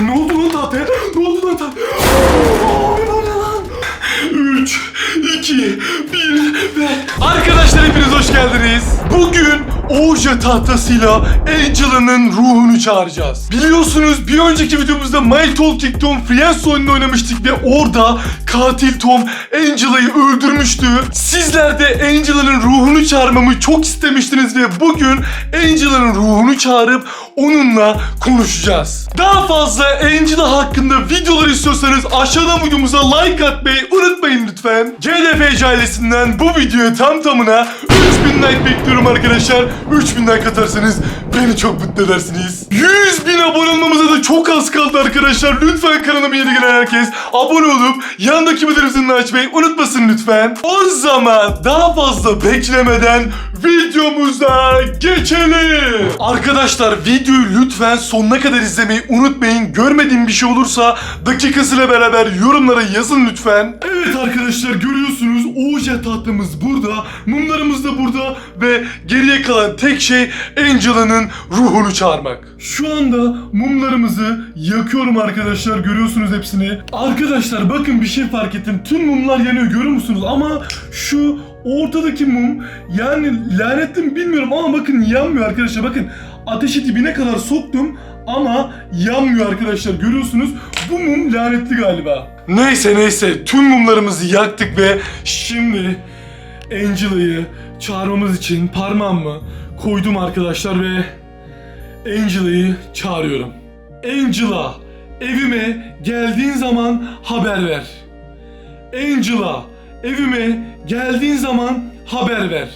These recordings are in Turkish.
Ne oldu lan tahtaya? Ne oldu lan? Abi bu ne lan? 3, 2, 1 ve... Arkadaşlar hepiniz hoş geldiniz. Bugün Oja tahtasıyla Angela'nın ruhunu çağıracağız. Biliyorsunuz bir önceki videomuzda My Talking Tom Friends oyununu oynamıştık ve orada katil Tom Angela'yı öldürmüştü. Sizler de Angela'nın ruhunu çağırmamı çok istemiştiniz ve bugün Angela'nın ruhunu çağırıp onunla konuşacağız. Daha fazla Angela hakkında videolar istiyorsanız aşağıdan videomuza like atmayı unutmayın lütfen. GDF ailesinden bu videoya tam tamına 3000 like bekliyorum arkadaşlar. 3000 like atarsanız beni çok mutlu edersiniz. 100 bin abone olmamıza da çok az kaldı arkadaşlar. Lütfen kanalıma yeni gelen herkes abone olup yandaki bildirim açmayı unutmasın lütfen. O zaman daha fazla beklemeden videomuza geçelim. Arkadaşlar videoyu lütfen sonuna kadar izlemeyi unutmayın. Görmediğim bir şey olursa dakikasıyla beraber yorumlara yazın lütfen. Evet arkadaşlar görüyorsunuz Oja tatlımız burada. Mumlarımız da burada ve geriye kalan tek şey Angela'nın ruhunu çağırmak. Şu anda mumlarımızı yakıyorum arkadaşlar görüyorsunuz hepsini. Arkadaşlar bakın bir şey fark ettim. Tüm mumlar yanıyor görüyor musunuz? Ama şu ortadaki mum yani lanetli mi bilmiyorum ama bakın yanmıyor arkadaşlar. Bakın ateşi dibine kadar soktum ama yanmıyor arkadaşlar görüyorsunuz. Bu mum lanetli galiba. Neyse neyse tüm mumlarımızı yaktık ve şimdi Angela'yı çağırmamız için parmağımı koydum arkadaşlar ve Angela'yı çağırıyorum. Angela, evime geldiğin zaman haber ver. Angela, evime geldiğin zaman haber ver.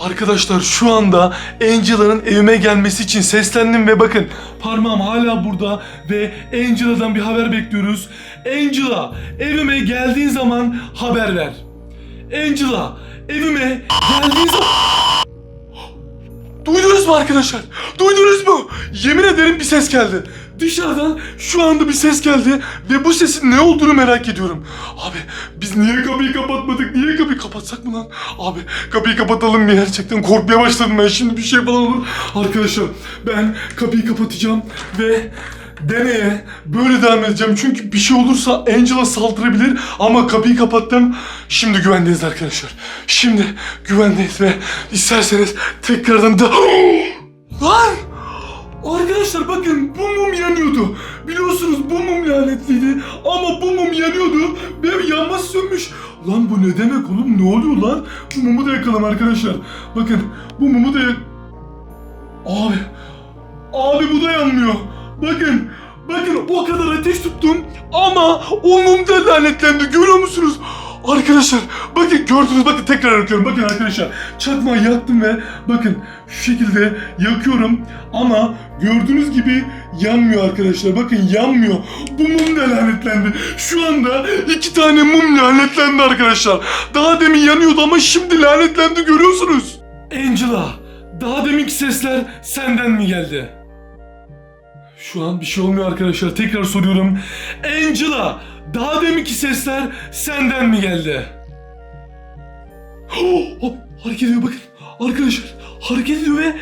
Arkadaşlar şu anda Angela'nın evime gelmesi için seslendim ve bakın parmağım hala burada ve Angela'dan bir haber bekliyoruz. Angela, evime geldiğin zaman haber ver. Angela, evime geldiğin zaman... Duydunuz mu arkadaşlar? Duydunuz mu? Yemin ederim bir ses geldi. Dışarıdan şu anda bir ses geldi ve bu sesin ne olduğunu merak ediyorum. Abi biz niye kapıyı kapatmadık? Niye kapıyı kapatsak mı lan? Abi kapıyı kapatalım mı? Gerçekten korkmaya başladım ben. Şimdi bir şey falan olur. Arkadaşlar ben kapıyı kapatacağım ve deneye böyle devam edeceğim. Çünkü bir şey olursa Angela saldırabilir ama kapıyı kapattım. Şimdi güvendeyiz arkadaşlar. Şimdi güvendeyiz ve isterseniz tekrardan da... Lan! Arkadaşlar bakın bu mum yanıyordu. Biliyorsunuz bu mum lanetliydi ama bu mum yanıyordu ve yanması sönmüş. Lan bu ne demek oğlum ne oluyor lan? Bu mumu da yakalım arkadaşlar. Bakın bu mumu da. Abi Abi bu da yanmıyor. Bakın. Bakın o kadar ateş tuttum ama o mum da lanetlendi. Görüyor musunuz? Arkadaşlar bakın gördünüz bakın tekrar yakıyorum. Bakın arkadaşlar çakmağı yaktım ve bakın şu şekilde yakıyorum ama gördüğünüz gibi yanmıyor arkadaşlar. Bakın yanmıyor. Bu mum da lanetlendi. Şu anda iki tane mum lanetlendi arkadaşlar. Daha demin yanıyordu ama şimdi lanetlendi görüyorsunuz. Angela daha deminki sesler senden mi geldi? Şu an bir şey olmuyor arkadaşlar. Tekrar soruyorum. Angela, daha deminki sesler senden mi geldi? Hop, hareket ediyor bakın. Arkadaşlar hareket ediyor ve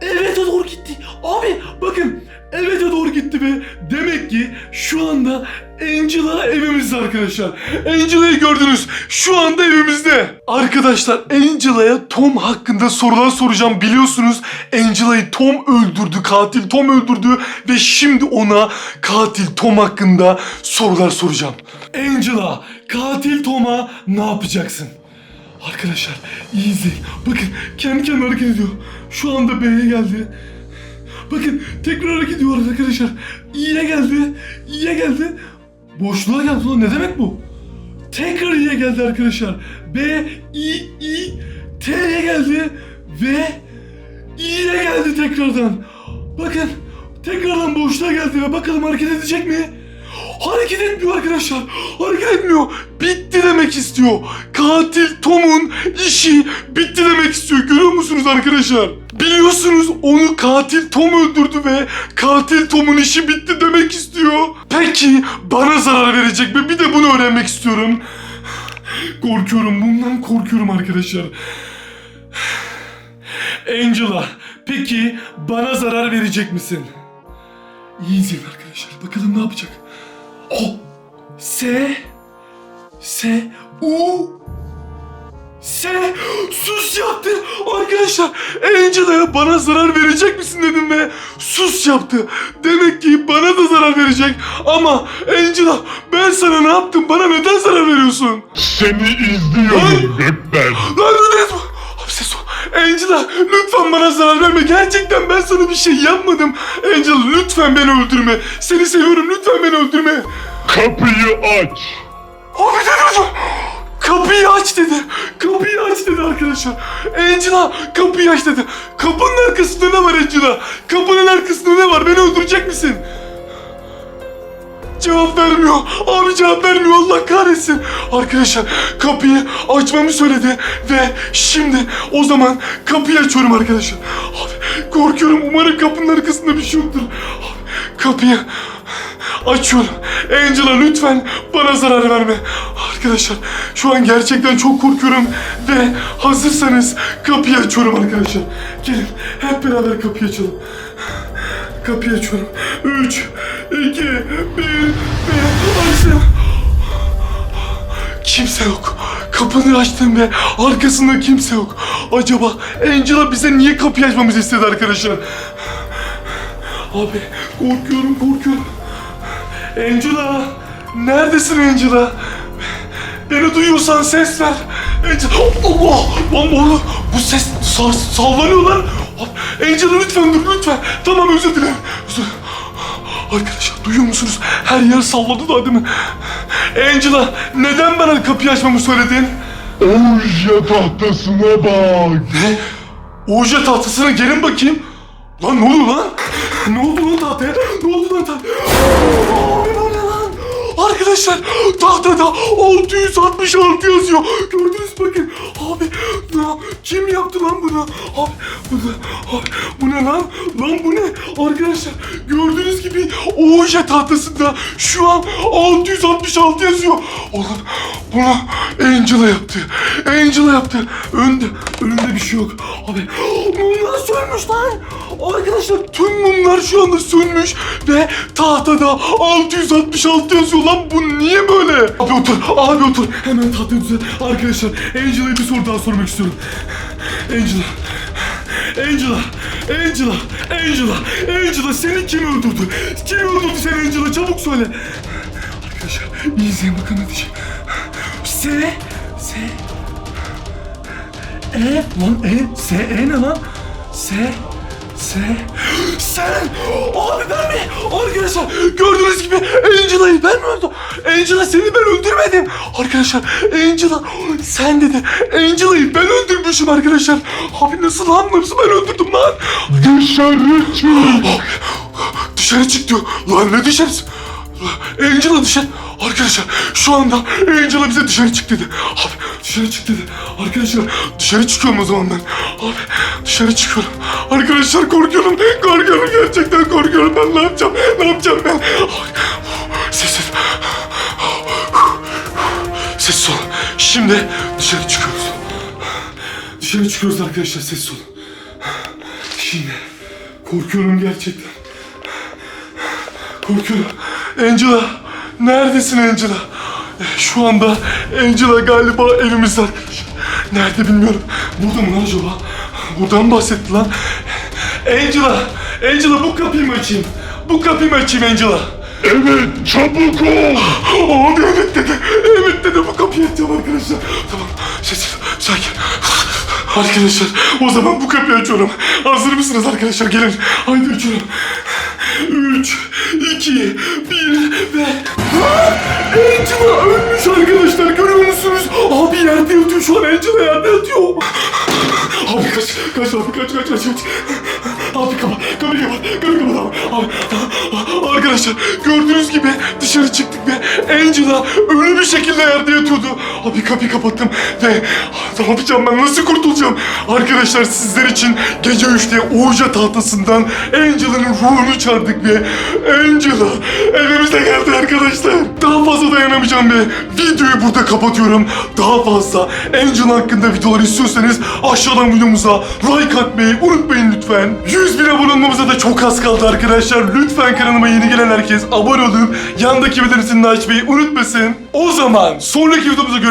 evet doğru gitti. Abi bakın evet doğru gitti ve demek ki şu anda Angela evimizde arkadaşlar. Angela'yı gördünüz. Şu anda evimizde. Arkadaşlar Angela'ya Tom hakkında sorular soracağım. Biliyorsunuz Angela'yı Tom öldürdü. Katil Tom öldürdü. Ve şimdi ona katil Tom hakkında sorular soracağım. Angela katil Tom'a ne yapacaksın? Arkadaşlar iyi izleyin. Bakın kendi kendine hareket ediyor. Şu anda B'ye geldi. Bakın tekrar hareket ediyor arkadaşlar. İ'ye geldi. İ'ye geldi. Boşluğa geldi lan ne demek bu? Tekrar İ'ye geldi arkadaşlar. B, I, I, T'ye geldi. Ve İ'ye geldi tekrardan. Bakın tekrardan boşluğa geldi ve bakalım hareket edecek mi? Hareket etmiyor arkadaşlar. Hareket etmiyor. Bitti demek istiyor. Katil Tom'un işi bitti demek istiyor. Görüyor musunuz arkadaşlar? Biliyorsunuz onu katil Tom öldürdü ve katil Tom'un işi bitti demek istiyor. Peki bana zarar verecek mi? Bir de bunu öğrenmek istiyorum. Korkuyorum bundan korkuyorum arkadaşlar. Angela, peki bana zarar verecek misin? İyi izleyin arkadaşlar. Bakalım ne yapacak. O. S. S. U. S. Sus yaptı. Arkadaşlar Angela'ya bana zarar verecek misin dedim ve sus yaptı. Demek ki bana da zarar verecek. Ama Angela ben sana ne yaptım? Bana neden zarar veriyorsun? Seni izliyorum Bebben. Lan Lunes bu. Angela lütfen bana zarar verme. Gerçekten ben sana bir şey yapmadım. Angela lütfen beni öldürme. Seni seviyorum lütfen beni öldürme. Kapıyı aç. Abi dedi? Kapıyı aç dedi. Kapıyı aç dedi arkadaşlar. Angela kapıyı aç dedi. Kapının arkasında ne var Angela? Kapının arkasında ne var? Beni öldürecek misin? Cevap vermiyor. Abi cevap vermiyor. Allah kahretsin. Arkadaşlar kapıyı açmamı söyledi ve şimdi o zaman kapıyı açıyorum arkadaşlar. Abi korkuyorum. Umarım kapının arkasında bir şey yoktur. Abi kapıyı açıyorum. Angela lütfen bana zarar verme. Arkadaşlar şu an gerçekten çok korkuyorum ve hazırsanız kapıyı açıyorum arkadaşlar. Gelin hep beraber kapıyı açalım. Kapıyı açıyorum. 3, 2, 1 ve açtım. Kimse yok. Kapını açtım ve arkasında kimse yok. Acaba Angela bize niye kapıyı açmamızı istedi arkadaşlar? Abi korkuyorum korkuyorum. Angela! Neredesin Angela? Beni duyuyorsan ses ver. Angela! Allah! Lan bu ses sar, sallanıyor lan. Angela lütfen dur lütfen. Tamam özür dilerim. Özür Arkadaşlar duyuyor musunuz? Her yer salladı da değil mi? Angela neden bana kapıyı açmamı söyledin? Oja tahtasına bak. Oje tahtasına gelin bakayım. Lan ne oluyor lan? Ne oldu lan tahtaya? Ne oldu lan tahtaya? Arkadaşlar tahtada 666 yazıyor. Gördünüz bakın. Abi ne? Kim yaptı lan bunu? Abi bu ne? Abi, bu ne lan? Lan bu ne? Arkadaşlar gördüğünüz gibi Oje tahtasında şu an 666 yazıyor. Oğlum bunu Angela yaptı. Angela yaptı. Önde, önünde bir şey yok. Abi mumlar sönmüş lan. Arkadaşlar tüm mumlar şu anda sönmüş ve tahtada 666 yazıyor lan. Bu niye böyle? Abi otur, abi otur. Hemen tahtayı düzelt. Arkadaşlar Angela'ya bir soru daha sormak istiyorum. Angela. Angela, Angela, Angela, Angela seni kim öldürdü? Kim öldürdü seni Angela? Çabuk söyle. Arkadaşlar iyi izleyin bakın ne diyecek. S, S, E, lan E, S, E ne lan? S, S, sen! Abi ben mi? Arkadaşlar gördüğünüz gibi Angela'yı ben mi öldürdüm? Angela seni ben öldürmedim. Arkadaşlar Angela sen dedi. Angela'yı ben öldürmüşüm arkadaşlar. Abi nasıl lan? Nasıl ben öldürdüm lan? Dışarı çık. Dışarı çık diyor. Lan ne dışarısı? Angela dışarı. Arkadaşlar şu anda Angela bize dışarı çık dedi. Abi dışarı çık dedi. Arkadaşlar dışarı çıkıyorum o zaman ben. Abi dışarı çıkıyorum. Arkadaşlar korkuyorum. Korkuyorum gerçekten korkuyorum. Ben ne yapacağım? Ne yapacağım ben? Sessiz. Sessiz olun. Şimdi dışarı çıkıyoruz. Dışarı çıkıyoruz arkadaşlar sessiz olun. Şimdi korkuyorum gerçekten. Korkuyorum. Angela, neredesin Angela? Şu anda Angela galiba elimizde arkadaşlar. Nerede bilmiyorum. Burada mı acaba? Buradan bahsetti lan. Angela, Angela bu kapıyı mı açayım? Bu kapıyı mı açayım Angela? Evet çabuk ol. Abi evet dedi. Evet dedi bu kapıyı açacağım arkadaşlar. Tamam sessiz sakin. Arkadaşlar o zaman bu kapıyı açıyorum. Hazır mısınız arkadaşlar gelin. Haydi açıyorum. 3, 2, 1 ve... Angela ölmüş arkadaşlar görüyor musunuz? Abi yerde yatıyor şu an Angela yerde yatıyor. Kaç, kaç abi kaç kaç kaç kaç. Abi kapat, kapıyı kapat, kapıyı kapat abi. abi. Arkadaşlar gördüğünüz gibi dışarı çıktık ve Angela ölü bir şekilde yerde yatıyordu. Abi kapıyı kapattım ve ne yapacağım ben nasıl kurtulacağım? Arkadaşlar sizler için gece 3'te Ouija tahtasından Angela'nın ruhunu çağırdık ve Angela evimize geldi arkadaşlar. Daha fazla dayanamayacağım ve videoyu burada kapatıyorum. Daha fazla Angela hakkında videolar istiyorsanız aşağıdan videomuza like atmayı unutmayın lütfen. 100 bin abone olmamıza da çok az kaldı arkadaşlar. Lütfen kanalıma yeni gelen herkes abone olup yandaki bildirimini açmayı unutmasın. O zaman sonraki videomuzda